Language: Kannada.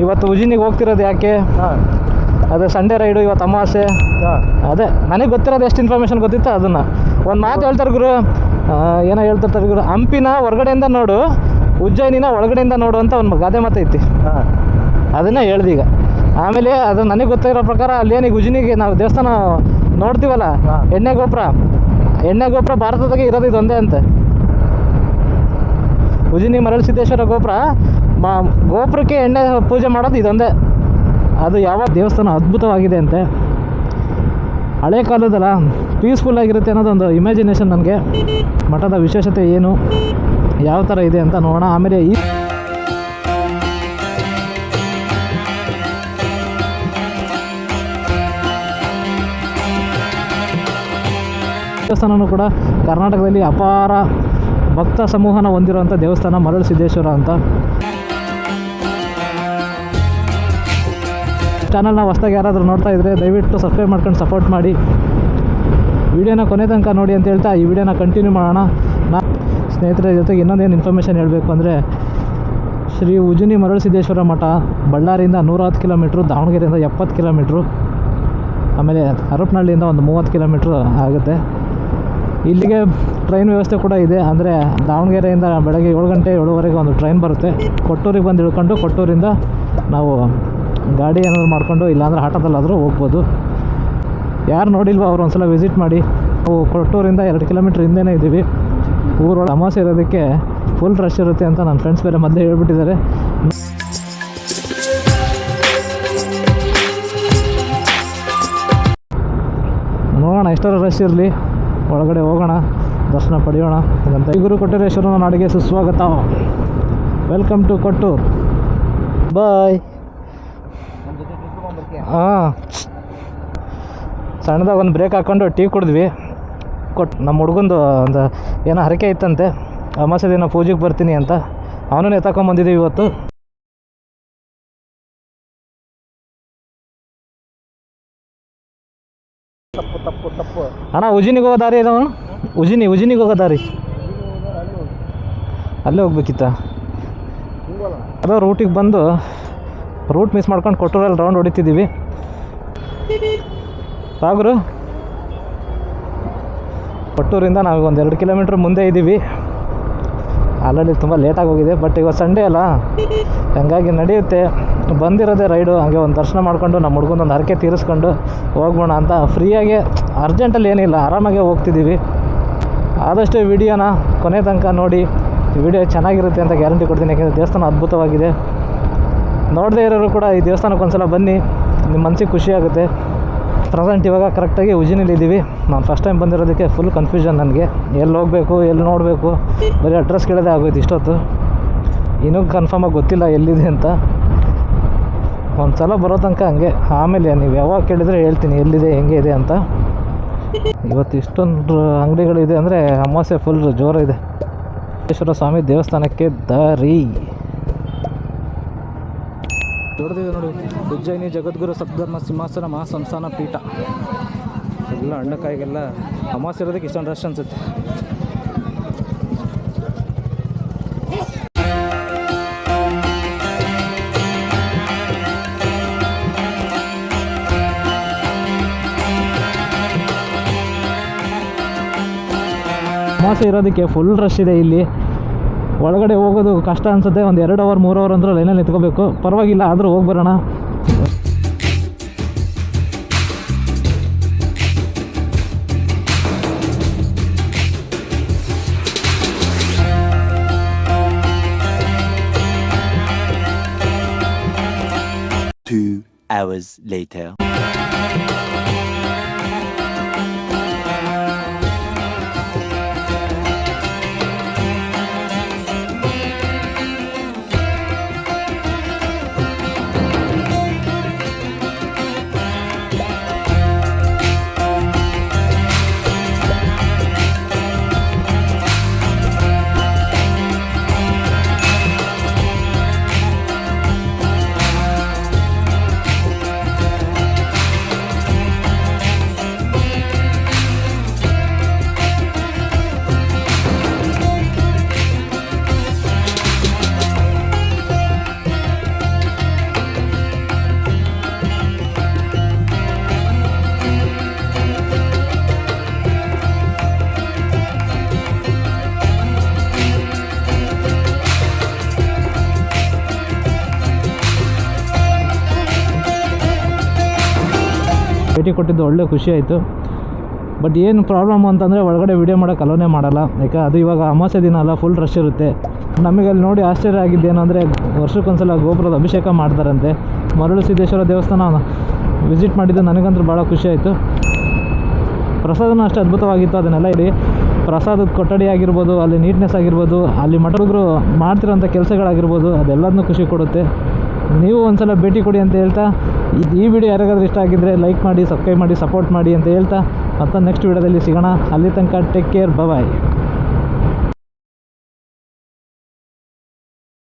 ಇವತ್ತು ಉಜಿನಿಗೆ ಹೋಗ್ತಿರೋದು ಯಾಕೆ? ಹಾಂ. ಅದೇ ಸಂಡೇ ರೈಡು ಇವತ್ತು ಅಮಾವಾಸ್ಯೆ ಹಾಂ. ಅದೇ ನನಗೆ ಗೊತ್ತಿರೋದು ಎಷ್ಟು ಇನ್ಫಾರ್ಮೇಷನ್ ಗೊತ್ತಿತ್ತು ಅದನ್ನು. ಒಂದು ಮಾತು ಹೇಳ್ತಾರೆ ಗುರು. ಏನೋ ಹೇಳ್ತಿರ್ತಾರೆ ಗುರು. ಹಂಪಿನ ಹೊರಗಡೆಯಿಂದ ನೋಡು ಉಜ್ಜಯಿನಿನ ಒಳಗಡೆಯಿಂದ ನೋಡು ಅಂತ ಒಂದು ಗಾದೆ ಮಾತೈತಿ ಹಾಂ. ಅದನ್ನೇ ಹೇಳ್ದೆ ಈಗ. ಆಮೇಲೆ ಅದು ನನಗೆ ಗೊತ್ತಿರೋ ಪ್ರಕಾರ ಅಲ್ಲೇನಿಗೆ ಉಜಿನಿಗೆ ನಾವು ದೇವಸ್ಥಾನ ನೋಡ್ತೀವಲ್ಲ. ಎಣ್ಣೆ ಗೋಪುರ. ಎಣ್ಣೆ ಗೋಪುರ ಭಾರತದಾಗೆ ಇರೋದು ಇದೊಂದೇ ಅಂತೆ. ಉಜಿನಿ ಮರಳಸಿದ್ದೇಶ್ವರ ಗೋಪುರ ಮಾ ಗೋಪುರಕ್ಕೆ ಎಣ್ಣೆ ಪೂಜೆ ಮಾಡೋದು ಇದೊಂದೇ. ಅದು ಯಾವ ದೇವಸ್ಥಾನ ಅದ್ಭುತವಾಗಿದೆ ಅಂತೆ. ಹಳೆ ಕಾಲದಲ್ಲ ಪೀಸ್ಫುಲ್ ಆಗಿರುತ್ತೆ ಅನ್ನೋದೊಂದು ಇಮ್ಯಾಜಿನೇಷನ್ ನನಗೆ. ಮಠದ ವಿಶೇಷತೆ ಏನು, ಯಾವ ಥರ ಇದೆ ಅಂತ ನೋಡೋಣ. ಆಮೇಲೆ ಈ ದೇವಸ್ಥಾನವೂ ಕೂಡ ಕರ್ನಾಟಕದಲ್ಲಿ ಅಪಾರ ಭಕ್ತ ಸಮೂಹನ ಹೊಂದಿರುವಂಥ ದೇವಸ್ಥಾನ ಮರಳು ಸಿದ್ದೇಶ್ವರ ಅಂತ. ಚಾನಲ್ನ ಹೊಸ್ದಾಗಿ ಯಾರಾದರೂ ನೋಡ್ತಾ ಇದ್ದರೆ ದಯವಿಟ್ಟು ಸಬ್ಸ್ಕ್ರೈಬ್ ಮಾಡ್ಕೊಂಡು ಸಪೋರ್ಟ್ ಮಾಡಿ. ವಿಡಿಯೋನ ಕೊನೆ ತನಕ ನೋಡಿ ಅಂತ ಹೇಳ್ತಾ ಈ ವಿಡಿಯೋನ ಕಂಟಿನ್ಯೂ ಮಾಡೋಣ. ನಾ ಸ್ನೇಹಿತರ ಜೊತೆಗೆ ಇನ್ನೊಂದೇನು ಇನ್ಫಾರ್ಮೇಷನ್ ಹೇಳಬೇಕು ಅಂದರೆ, ಶ್ರೀ ಉಜುನಿ ಮರಳಸಿದ್ದೇಶ್ವರ ಮಠ, ಬಳ್ಳಾರಿಯಿಂದ ನೂರ ಹತ್ತು ಕಿಲೋಮೀಟ್ರು, ದಾವಣಗೆರೆಯಿಂದ ಎಪ್ಪತ್ತು ಕಿಲೋಮೀಟ್ರು, ಆಮೇಲೆ ಹರಪನಹಳ್ಳಿಯಿಂದ ಒಂದು ಮೂವತ್ತು ಕಿಲೋಮೀಟ್ರ್ ಆಗುತ್ತೆ. ಇಲ್ಲಿಗೆ ಟ್ರೈನ್ ವ್ಯವಸ್ಥೆ ಕೂಡ ಇದೆ, ಅಂದರೆ ದಾವಣಗೆರೆಯಿಂದ ಬೆಳಗ್ಗೆ ಏಳು ಗಂಟೆ ಏಳುವರೆಗೆ ಒಂದು ಟ್ರೈನ್ ಬರುತ್ತೆ. ಕೊಟ್ಟೂರಿಗೆ ಬಂದು ಇಳ್ಕೊಂಡು ಕೊಟ್ಟೂರಿಂದ ನಾವು ಗಾಡಿ ಏನಾದರೂ ಮಾಡಿಕೊಂಡು ಇಲ್ಲಾಂದರೆ ಆಟೋದಲ್ಲಾದರೂ ಹೋಗ್ಬೋದು. ಯಾರು ನೋಡಿಲ್ವೋ ಅವ್ರು ಒಂದ್ಸಲ ವಿಸಿಟ್ ಮಾಡಿ. ನಾವು ಕೊಟ್ಟೂರಿಂದ ಎರಡು ಕಿಲೋಮೀಟ್ರ್ ಹಿಂದೆನೇ ಇದ್ದೀವಿ. ಊರೊಳಗೆ ಅಮಾಸೆ ಇರೋದಕ್ಕೆ ಫುಲ್ ರಶ್ ಇರುತ್ತೆ ಅಂತ ನನ್ನ ಫ್ರೆಂಡ್ಸ್ ಬೇರೆ ಮೊದಲೇ ಹೇಳ್ಬಿಟ್ಟಿದ್ದಾರೆ. ನೋಡೋಣ, ಎಷ್ಟರ ರಶ್ ಇರಲಿ. ಒಳಗಡೆ ಹೋಗೋಣ, ದರ್ಶನ ಪಡೆಯೋಣ. ಇದಂತ ಗುರು ಕೊಟ್ಟರೇಶ್ವರನ ನಾಡಿಗೆ ಸುಸ್ವಾಗತ. ವೆಲ್ಕಮ್ ಟು ಕೊಟ್ಟೂರ್ ಬಾಯ್ ಹಾಂ. ಸಣ್ಣದಾಗ ಒಂದು ಬ್ರೇಕ್ ಹಾಕ್ಕೊಂಡು ಟೀ ಕುಡಿದ್ವಿ. ಕೊಟ್ಟು ನಮ್ಮ ಹುಡುಗಂದು ಒಂದು ಏನೋ ಹರಕೆ ಇತ್ತಂತೆ. ಅಮಾಸೆ ದಿನ ಪೂಜೆಗೆ ಬರ್ತೀನಿ ಅಂತ. ಅವನೂ ಎತ್ತಾಕೊಂಬಂದಿದ್ದೀವಿ ಇವತ್ತು. ತಪ್ಪು ತಪ್ಪು ತಪ್ಪು. ಅಣ್ಣ ಉಜಿನಿಗೆ ಹೋಗೋ ದಾರಿ ಇದಾವ ಉಜಿನಿ ಉಜಿನಿಗೆ ಹೋಗೋ ದಾರಿ. ಅಲ್ಲೇ ಹೋಗ್ಬೇಕಿತ್ತ? ಅದೋ ರೂಟಿಗೆ ಬಂದು ರೂಟ್ ಮಿಸ್ ಮಾಡ್ಕೊಂಡು ಕೊಟ್ಟೂರಲ್ಲಿ ರೌಂಡ್ ಹೊಡಿತಿದ್ದೀವಿ. ಸಾಗರು, ಕೊಟ್ಟೂರಿಂದ ನಾವು ಒಂದು ಎರಡು ಕಿಲೋಮೀಟ್ರ್ ಮುಂದೆ ಇದ್ದೀವಿ. ಆಲ್ರೆಡಿ ತುಂಬ ಲೇಟಾಗಿ ಹೋಗಿದೆ ಬಟ್ ಇವಾಗ ಸಂಡೇ ಅಲ್ಲ. ಹಂಗಾಗಿ ನಡೆಯುತ್ತೆ. ಬಂದಿರೋದೆ ರೈಡು, ಹಾಗೆ ಒಂದು ದರ್ಶನ ಮಾಡಿಕೊಂಡು ನಮ್ಮ ಹುಡುಗನ ಒಂದು ಹರಕೆ ತೀರಿಸ್ಕೊಂಡು ಹೋಗ್ಬೋಣ ಅಂತ ಫ್ರೀಯಾಗಿ, ಅರ್ಜೆಂಟಲ್ಲಿ ಏನಿಲ್ಲ, ಆರಾಮಾಗೆ ಹೋಗ್ತಿದ್ದೀವಿ. ಆದಷ್ಟು ವಿಡಿಯೋನ ಕೊನೆ ತನಕ ನೋಡಿ ವಿಡಿಯೋ ಚೆನ್ನಾಗಿರುತ್ತೆ ಅಂತ ಗ್ಯಾರಂಟಿ ಕೊಡ್ತೀನಿ, ಯಾಕೆಂದರೆ ದೇವಸ್ಥಾನ ಅದ್ಭುತವಾಗಿದೆ. ನೋಡದೇ ಇರೋರು ಕೂಡ ಈ ದೇವಸ್ಥಾನಕ್ಕೆ ಒಂದ್ಸಲ ಬನ್ನಿ. ನಿಮ್ಮ ಮನಸ್ಸಿಗೆ ಖುಷಿ ಆಗುತ್ತೆ. ಪ್ರೆಸೆಂಟ್ ಇವಾಗ ಕರೆಕ್ಟಾಗಿ ಉಜಿನಲ್ಲಿ ಇದ್ದೀವಿ ನಾನು ಫಸ್ಟ್ ಟೈಮ್ ಬಂದಿರೋದಕ್ಕೆ ಫುಲ್ ಕನ್ಫ್ಯೂಷನ್ ನನಗೆ. ಎಲ್ಲಿ ಹೋಗಬೇಕು, ಎಲ್ಲಿ ನೋಡಬೇಕು? ಬರೀ ಅಡ್ರೆಸ್ ಕೇಳೋದೇ ಆಗೋಯ್ತು ಇಷ್ಟೊತ್ತು. ಇನ್ನೂ ಕನ್ಫರ್ಮಾಗಿ ಗೊತ್ತಿಲ್ಲ ಎಲ್ಲಿದೆ ಅಂತ. ಒಂದು ಸಲ ಬರೋ ತನಕ ಹಂಗೆ. ಆಮೇಲೆ ನೀವು ಯಾವಾಗ ಕೇಳಿದರೆ ಹೇಳ್ತೀನಿ ಎಲ್ಲಿದೆ, ಹೆಂಗೆ ಇದೆ ಅಂತ. ಇವತ್ತು ಇಷ್ಟೊಂದು ಅಂಗಡಿಗಳಿದೆ ಅಂದರೆ ಅಮಾವಾಸ್ಯೆ ಫುಲ್ ಜೋರಿದೆ ಮಹೇಶ್ವರ ಸ್ವಾಮಿ ದೇವಸ್ಥಾನಕ್ಕೆ ದಾರಿ. ದೊಡ್ಡದಿದೆ ನೋಡಿ. ಉಜ್ಜಯಿನಿ ಜಗದ್ಗುರು ಸದ್ಧರ್ಮ ಸಿಂಹಾಸನ ಮಹಾಸಂಸ್ಥಾನ ಪೀಠ. ಎಲ್ಲ ಹಣ್ಣಕಾಯಿಗೆಲ್ಲ ಅಮಾಸೆ ಇರೋದಕ್ಕೆ ಇಷ್ಟೊಂದು ರಶ್ ಅನ್ಸುತ್ತೆ. ಅಮಾಸೆ ಇರೋದಕ್ಕೆ ಫುಲ್ ರಶ್ ಇದೆ ಇಲ್ಲಿ. ಒಳಗಡೆ ಹೋಗೋದು ಕಷ್ಟ ಅನ್ಸುತ್ತೆ. ಒಂದು ಎರಡು ಅವರ್ ಮೂರು ಅವರ್ ಅಂದ್ರೆ ಲೈನಲ್ಲಿ ನಿಂತ್ಕೋಬೇಕು. ಪರವಾಗಿಲ್ಲ, ಆದರೂ ಹೋಗಿ ಬರೋಣ. Two hours later. ಭೇಟಿ ಕೊಟ್ಟಿದ್ದು ಒಳ್ಳೆ ಖುಷಿ ಆಯಿತು. ಬಟ್ ಏನು ಪ್ರಾಬ್ಲಮ್ ಅಂತಂದರೆ ಒಳಗಡೆ ವೀಡಿಯೋ ಮಾಡೋಕೆ ಅಲೋನೇ ಮಾಡಲ್ಲ. ಯಾಕೆ? ಅದು ಇವಾಗ ಅಮಾವಾಸ್ಯೆ ದಿನ ಅಲ್ಲ ಫುಲ್ ರಶ್ ಇರುತ್ತೆ. ನಮಗೆ ಅಲ್ಲಿ ನೋಡಿ ಆಶ್ಚರ್ಯ ಆಗಿದ್ದೇನು ಅಂದರೆ ವರ್ಷಕ್ಕೊಂದ್ಸಲ ಗೋಪುರದ ಅಭಿಷೇಕ ಮಾಡ್ತಾರಂತೆ. ಮರಳು ಸಿದ್ದೇಶ್ವರ ದೇವಸ್ಥಾನ ವಿಸಿಟ್ ಮಾಡಿದ್ದು ನನಗಂತೂ ಭಾಳ ಖುಷಿ ಆಯಿತು. ಪ್ರಸಾದನೂ ಅಷ್ಟು ಅದ್ಭುತವಾಗಿತ್ತು. ಅದನ್ನೆಲ್ಲ ಇಡಿ. ಪ್ರಸಾದದ ಕೊಠಡಿ ಆಗಿರ್ಬೋದು, ಅಲ್ಲಿ ನೀಟ್ನೆಸ್ ಆಗಿರ್ಬೋದು, ಅಲ್ಲಿ ಮಠರುಗರು ಮಾಡ್ತಿರೋಂಥ ಕೆಲಸಗಳಾಗಿರ್ಬೋದು, ಅದೆಲ್ಲದನ್ನೂ ಖುಷಿ ಕೊಡುತ್ತೆ. ನೀವು ಒಂದು ಸಲ ಭೇಟಿ ಕೊಡಿ ಅಂತ ಹೇಳ್ತಾ ಈ ವಿಡಿಯೋ ಯಾರಿಗಾದ್ರೂ ಇಷ್ಟ ಆಗಿದ್ದರೆ ಲೈಕ್ ಮಾಡಿ ಸಬ್ಸ್ಕ್ರೈಬ್ ಮಾಡಿ ಸಪೋರ್ಟ್ ಮಾಡಿ ಅಂತ ಹೇಳ್ತಾ ಮತ್ತೆ ನೆಕ್ಸ್ಟ್ ವಿಡಿಯೋದಲ್ಲಿ ಸಿಗೋಣ. ಅಲ್ಲಿ ತನಕ ಟೇಕ್ ಕೇರ್ ಬಾಯ್